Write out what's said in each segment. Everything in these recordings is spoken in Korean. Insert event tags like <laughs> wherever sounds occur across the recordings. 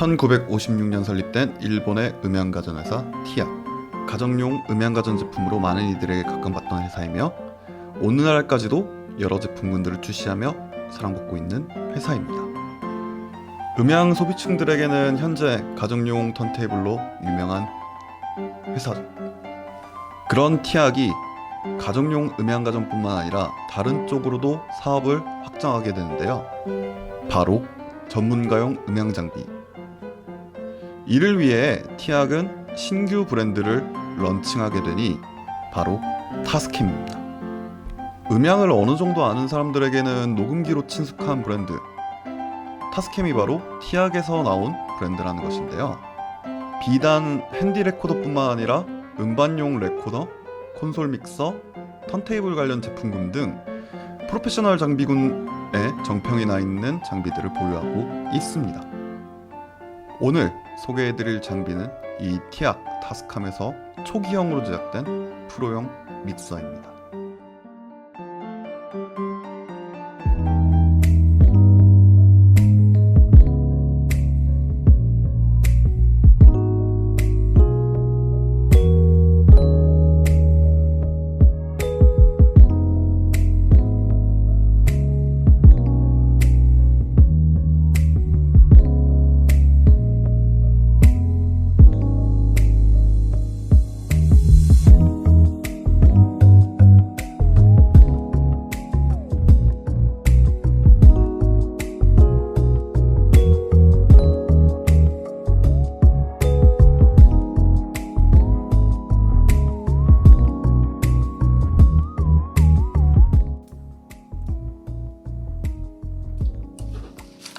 1956년 설립된 일본의 음향가전 회사 티아 가정용 음향가전 제품으로 많은 이들에게 각광받던 회사이며 오늘날까지도 여러 제품군들을 출시하며 사랑받고 있는 회사입니다. 음향 소비층들에게는 현재 가정용 턴테이블로 유명한 회사죠. 그런 티악이 가정용 음향가전뿐만 아니라 다른 쪽으로도 사업을 확장하게 되는데요. 바로 전문가용 음향 장비. 이를 위해 티악은 신규 브랜드를 런칭하게 되니 바로 타스캠입니다. 음향을 어느 정도 아는 사람들에게는 녹음기로 친숙한 브랜드. 타스캠이 바로 티악에서 나온 브랜드라는 것인데요. 비단 핸디 레코더뿐만 아니라 음반용 레코더, 콘솔 믹서, 턴테이블 관련 제품군 등 프로페셔널 장비군의 정평이 나 있는 장비들을 보유하고 있습니다. 오늘 소개해드릴 장비는 이 티악 타스캄에서 초기형으로 제작된 프로용 믹서입니다.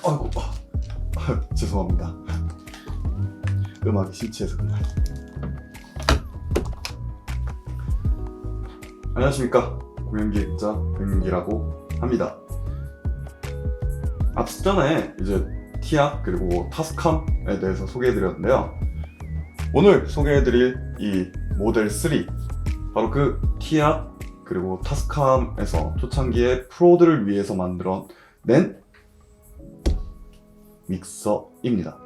아이고, 아, 죄송합니다. 음악이 심취해서 그래. 안녕하십니까 공연기획자 백민기라고 합니다. 앞서 전에 이제 티아 그리고 타스캄에 대해서 소개해드렸는데요. 오늘 소개해드릴 이 모델 3 바로 그 티아 그리고 타스캄에서 초창기에 프로들을 위해서 만들어낸 믹서입니다.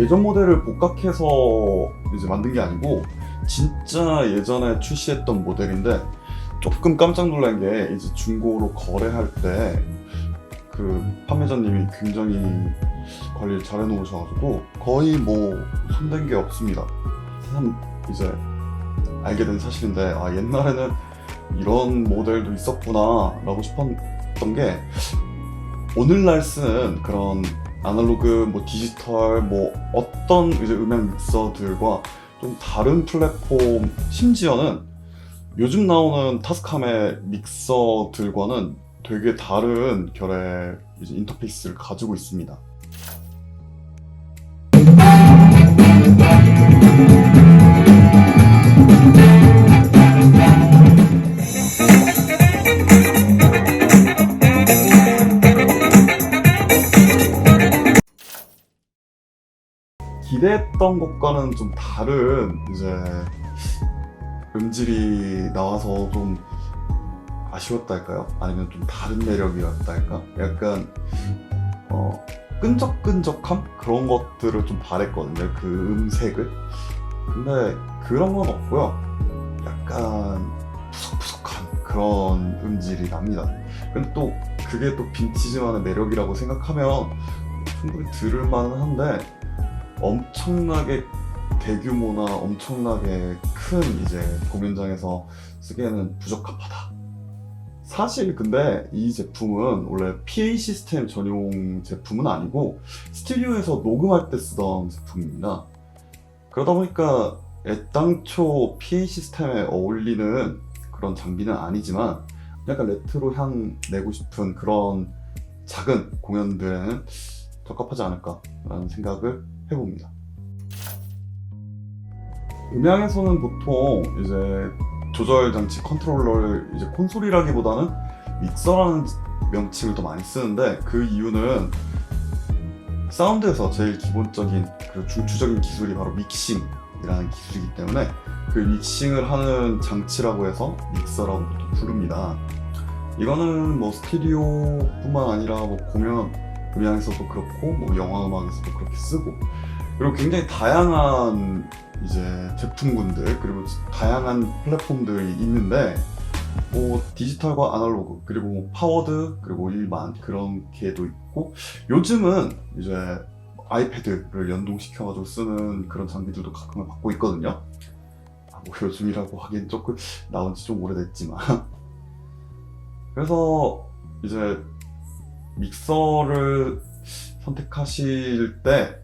예전 모델을 복각해서 이제 만든 게 아니고 진짜 예전에 출시했던 모델인데 조금 깜짝 놀란 게 이제 중고로 거래할 때 그 판매자님이 굉장히 관리를 잘 해놓으셔가지고 거의 뭐 손댄 게 없습니다. 참 이제 알게 된 사실인데 아 옛날에는 이런 모델도 있었구나라고 싶었던 게 오늘날 쓰는 그런 아날로그, 뭐 디지털, 뭐 어떤 이제 음향 믹서들과 좀 다른 플랫폼, 심지어는 요즘 나오는 타스캄의 믹서들과는 되게 다른 결의 인터페이스를 가지고 있습니다. 기대했던 것과는 좀 다른 이제 음질이 나와서 좀 아쉬웠달까요? 아니면 좀 다른 매력이었달까? 약간 어 끈적끈적함 그런 것들을 좀 바랬거든요. 그 음색을. 근데 그런 건 없고요. 약간 푸석푸석한 그런 음질이 납니다. 근데 또 그게 또 빈티지만의 매력이라고 생각하면 충분히 들을 만은 한데 엄청나게 대규모나 엄청나게 큰 이제 공연장에서 쓰기에는 부적합하다. 사실 근데 이 제품은 원래 PA 시스템 전용 제품은 아니고 스튜디오에서 녹음할 때 쓰던 제품입니다. 그러다 보니까 애당초 PA 시스템에 어울리는 그런 장비는 아니지만 약간 레트로 향 내고 싶은 그런 작은 공연들에는 적합하지 않을까라는 생각을 해봅니다. 음향에서는 보통 이제 조절 장치 컨트롤러를 이제 콘솔이라기보다는 믹서라는 명칭을 더 많이 쓰는데 그 이유는 사운드에서 제일 기본적인 그리고 중추적인 기술이 바로 믹싱이라는 기술이기 때문에 그 믹싱을 하는 장치라고 해서 믹서라고 부릅니다. 이거는 뭐 스튜디오뿐만 아니라 뭐 공연 음향에서도 그렇고 뭐 영화 음악에서도 그렇게 쓰고 그리고 굉장히 다양한 이제 제품군들 그리고 다양한 플랫폼들이 있는데 뭐 디지털과 아날로그 그리고 뭐 파워드 그리고 일반 그런 게도 있고 요즘은 이제 아이패드를 연동시켜 가지고 쓰는 그런 장비들도 가끔은 받고 있거든요. 아, 뭐 요즘이라고 하기엔 조금 나온 지 좀 오래됐지만 <laughs> 그래서 이제 믹서를 선택하실 때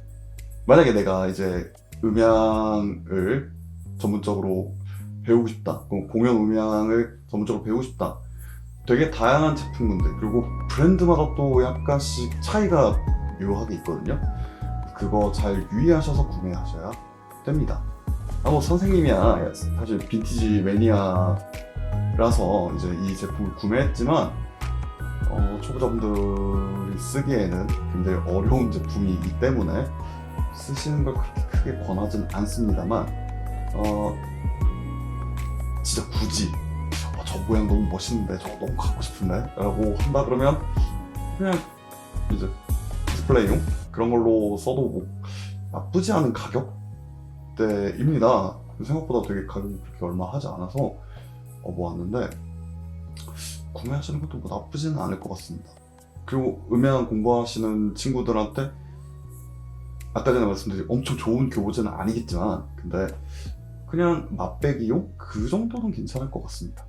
만약에 내가 이제 음향을 전문적으로 배우고 싶다. 공연 음향을 전문적으로 배우고 싶다. 되게 다양한 제품군들 그리고 브랜드마다 또 약간씩 차이가 묘하게 있거든요. 그거 잘 유의하셔서 구매하셔야 됩니다. 아, 뭐 선생님이야 사실 빈티지 매니아라서 이제 이 제품을 구매했지만 어, 초보자분들이 쓰기에는 굉장히 어려운 제품이기 때문에 쓰시는 걸 그렇게 크게 권하진 않습니다만 어, 진짜 굳이 어, 저 모양 너무 멋있는데 저거 너무 갖고 싶은데? 라고 한다 그러면 그냥 이제 디스플레이용? 그런 걸로 써도 뭐 나쁘지 않은 가격대입니다. 생각보다 되게 가격이 그렇게 얼마 하지 않아서 어, 모았는데 구매하시는 것도 뭐 나쁘지는 않을 것 같습니다 그리고 음향 공부하시는 친구들한테 아까 전에 말씀드린 엄청 좋은 교보제는 아니겠지만 근데 그냥 맛배기용 그 정도는 괜찮을 것 같습니다.